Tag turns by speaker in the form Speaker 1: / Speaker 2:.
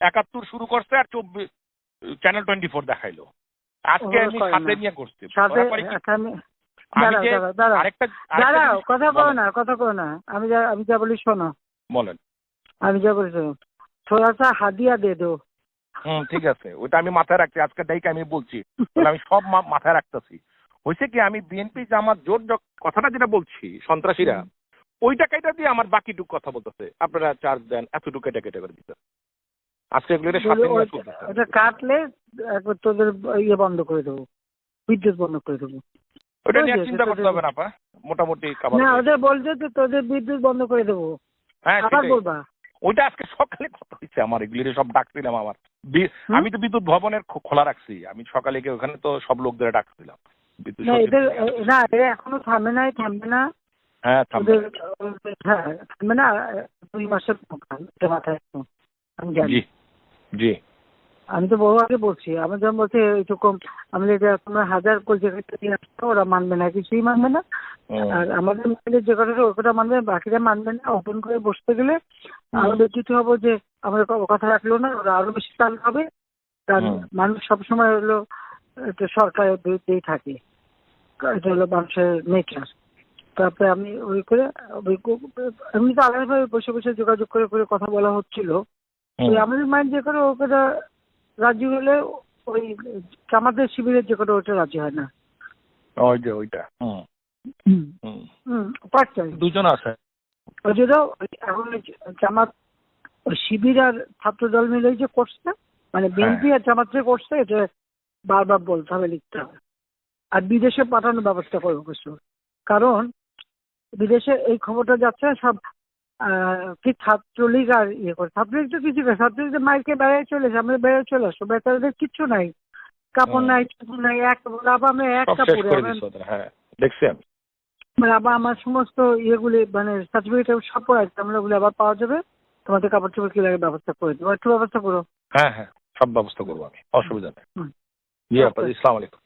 Speaker 1: একাত্তর শুরু করছে আর চব্বিশ চ্যানেল টোয়েন্টি ফোর দেখাইলো। আজকে আমি সাথে নিয়ে করছি।
Speaker 2: দাঁড়াও কথা না কথা না। আমি যা আমি যা বলি শোনো।
Speaker 1: বলেন।
Speaker 2: আমি যা বলি শোনো। থোড়া সা হাদিয়া দে দো।
Speaker 1: হুম ঠিক আছে। ওটা আমি মাথায় রাখছি। আজকে আমি বলছি। আমি সব মাথায় রাখতেছি। হয়েছে কি আমি বিএনপি জামাত জোর কথাটা যেটা বলছি সন্ত্রাসীরা ওই টাকাটা দিয়ে আমার বাকিটুকু কথা বলতেছে। আপনারা চার্জ দেন এতটুকু কেটে কেটে করে দিতে আজকে এগুলো সাথে নিয়ে
Speaker 2: কাটলে একবার তোদের ইয়ে বন্ধ করে দেবো বিদ্যুৎ বন্ধ করে দেবো।
Speaker 1: ওটা নিয়ে চিন্তা করতে হবে না মোটামুটি
Speaker 2: না ওদের বলছে যে তোদের বিদ্যুৎ বন্ধ করে দেবো।
Speaker 1: হ্যাঁ
Speaker 2: আবার বলবা?
Speaker 1: ওইটা আজকে সকালে কথা হয়েছে আমার এগুলি সব ডাকছিলাম আমার। আমি তো বিদ্যুৎ ভবনের খোলা রাখছি। আমি সকালে গিয়ে ওখানে তো সব লোকদের ডাকছিলাম বিদ্যুৎ
Speaker 2: না এদের না এরা এখনও থামে নাই থামবে না।
Speaker 1: হ্যাঁ থামবে।
Speaker 2: হ্যাঁ থামবে না দুই মাসের মাথায় আমি জানি।
Speaker 1: জি।
Speaker 2: আমি তো বহু আগে বলছি আমি যখন বলছি এইটুকু আমি যে তোমরা হাজার কোটি দিয়ে আসছো ওরা মানবে না কিছুই মানবে না। আর আমাদের মধ্যে যে কথাটা কথা মানবে বাকিরা মানবে না ওপেন করে বসতে গেলে আমাদের কিছু হব যে আমাদের ক- কথা রাখল না ওরা আরও বেশি চাল হবে কারণ। মানুষ সবসময় হলো একটা সরকারের বিরুদ্ধেই থাকে। এটা হলো মানুষের নেচার তারপরে আমি ওই করে এমনি তো আলাদাভাবে বসে বসে যোগাযোগ করে করে কথা বলা হচ্ছিল। আমাদের মাইন্ড যে করে ও কথা রাজি হলে ওই আমাদের শিবিরের যে করে ওটা রাজি হয় না।
Speaker 1: ওই যে ওইটা। হুম।
Speaker 2: পারতাম
Speaker 1: দুজন আছে।
Speaker 2: ওই জন্য এখন জামাত শিবির আর ছাত্র দল মিলে যে করছে মানে বিএনপি আর জামাত যে করছে এটা বারবার বলতে হবে লিখতে হবে। আর বিদেশে পাঠানোর ব্যবস্থা করব কিছু কারণ বিদেশে এই খবরটা যাচ্ছে সব কি ছাত্রলীগ আর ইয়ে করে। ছাত্রলীগ তো কিছু না ছাত্রলীগ মাইকে বেড়ায় চলে এসে আমরা বেড়ায় চলে আসব বেচারাদের কিচ্ছু নাই। কাপড় নাই চুপুর নাই এক
Speaker 1: করে
Speaker 2: আমরা-
Speaker 1: দিচ্ছে ওদের হ্যাঁ দেখছি আমি
Speaker 2: মানে আবার আমার সমস্ত ইয়েগুলি মানে সার্টিফিকেট সব পড়া আছে আমরা ওগুলো আবার পাওয়া যাবে। তোমাদের কাপড় চোপড় কি লাগে ব্যবস্থা করে দেবো একটু ব্যবস্থা করো।
Speaker 1: হ্যাঁ হ্যাঁ সব ব্যবস্থা করব আমি অসুবিধা নেই। জি আপা ইসলাম আলাইকুম